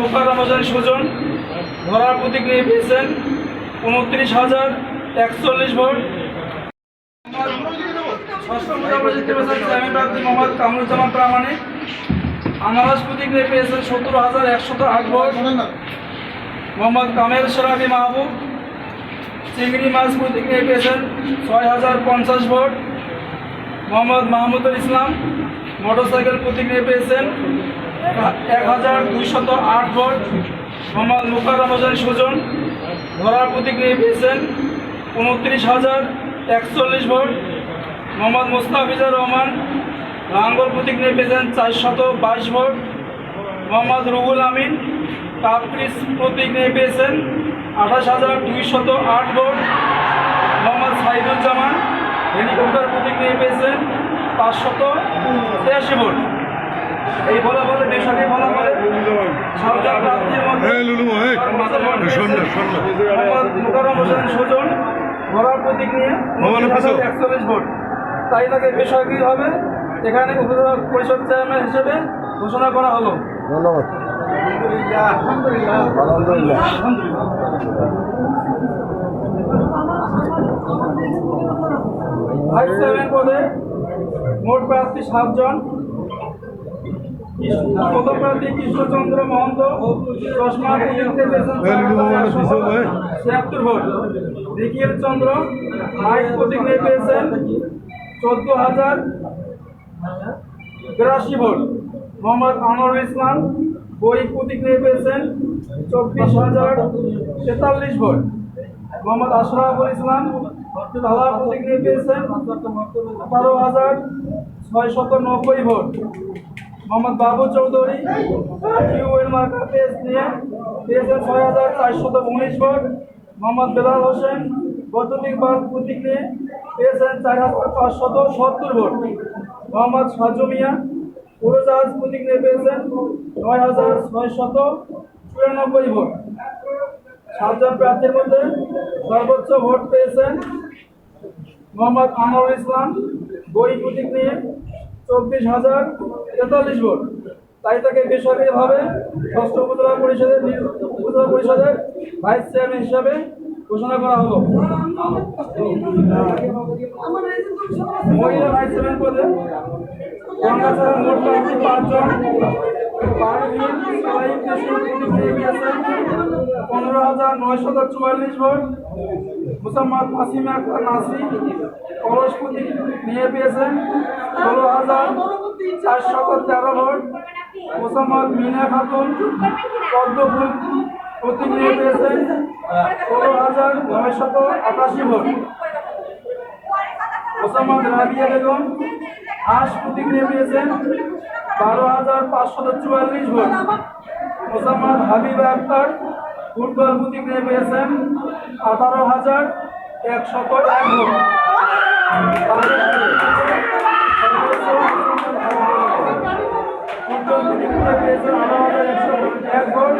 মুখার রমজান সুজন। ধরার প্রতিক্রিয়া পেয়েছেন উনত্রিশ হাজার একচল্লিশ ভোট। প্রতিক্রিয়া হাজার কামেল মাহবুব। চিংড়ি মাছ প্রতিক্রিয়া ছয় হাজার পঞ্চাশ ভোট। ইসলাম মোটরসাইকেল প্রতিক্রিয়া পেয়েছেন এক হাজার দুইশত আট ভোট। মোহাম্মদ মুখার রমজান সুজন। ধরার প্রতিক্রিয়া পেয়েছেন উনত্রিশ হাজার একচল্লিশ ভোট। মোহাম্মদ মুস্তাফিজুর রহমান লাঙ্গল প্রতিক্রিয়া পেয়েছেন চারশত বাইশ ভোট। মোহাম্মদ রুহুল আমিন কাপ্রিস প্রতিক্রিয়া পেয়েছেন আঠাশ হাজার দুইশত আট ভোট। মোহাম্মদ সাইদুজ্জামান হেলিকপ্টার প্রতিক্রিয়া পেয়েছেন পাঁচশত ছিয়াশি ভোট। এই ফলাফলে বেসরকারি সরকার হ্যাঁ সন্ধ্যা সন্ধ্যা মোহাম্মদ মোকাররম হোসেন সুজন একচল্লিশ ভোট। তাই তাকে বেসরকারিভাবে এখানে উপজেলা পরিষদ চেয়ারম্যান হিসেবে ঘোষণা করা হলো। ধন্যবাদ। আলহামদুলিল্লাহ। ভাইস চেয়ারম্যান পদে মোট প্রার্থী সাতজন প্রথম প্রার্থী কৃষ্ণচন্দ্র মহন্ত চশমা প্রতিনিধিত্বে পেয়েছেন হ্যাঁ, লিলু মোবাইল অফিসও, হ্যাঁ। ছিয়াত্তর ভোট। নিখিল চন্দ্র মাইক প্রতিক্রিয়া পেয়েছেন চোদ্দ হাজার বিরাশি ভোট। মোহাম্মদ আনোয়ারুল ইসলাম বই প্রতিক্রিয়া পেয়েছেন চব্বিশ হাজার তেতাল্লিশ ভোট। মোহাম্মদ আশরাফুল ইসলাম তালা প্রতিক্রিয়া পেয়েছেন আঠারো হাজার ছয়শত নব্বই ভোট। মোহাম্মদ বাবু চৌধুরী ইউএল মার্কা পেজ নিয়ে পেয়েছেন ছয় হাজার চারশত উনিশ ভোট। মোহাম্মদ বেলাল হোসেন বৈদ্যুতিক বাল প্রতীক নিয়ে পেয়েছেন চার হাজার পাঁচশত সত্তর ভোট। মোহাম্মদ সাজু মিয়া উড়োজাহাজ প্রতীক নিয়ে পেয়েছেন নয় হাজার ছয়শত চুরানব্বই ভোট। সাতজন প্রার্থীর মধ্যে সর্বোচ্চ ভোট পেয়েছেন মোহাম্মদ আনোয়ার ইসলাম, বই প্রতীক নিয়ে চব্বিশ হাজার তেতাল্লিশ ভোট। তাই তাকে বেসরকারিভাবে ষষ্ঠ উপজেলা পরিষদের উপজেলা পরিষদের ভাইস চেয়ারম্যান হিসাবে ঘোষণা করা হলো। মহিলা ভাইস চেয়ারম্যান পদে গঙ্গাছড়া মোট পাঁচজন। পারভীন প্রতিক্রিয়া পেয়েছেন পনেরো হাজার নয়শত চুয়াল্লিশ ভোট মুসাম্মদ নাসিম আক্তার নাসি কলস প্রতীক নিয়ে পেয়েছেন ষোলো হাজার চারশত তেরো ভোট মোসাম্মদ মিনা খাতুন পদ্মফুল প্রতীক নিয়ে পেয়েছেন ষোলো হাজার নয়শত আটাশি ভোট মোসাম্মদ রাবিয়া বেগম হাঁস প্রতীক নিয়ে পেয়েছেন। বারো হাজার পাঁচশত চুয়াল্লিশ ভোট। মোসাম্মদ হাবিব আক্তার, ফুটবল প্রতীক নিয়ে পেয়েছেন আঠারো হাজার একশত এক ভোট। ফুটবল প্রতীক নিয়ে পেয়েছেন আঠারো হাজার একশো এক ভোট।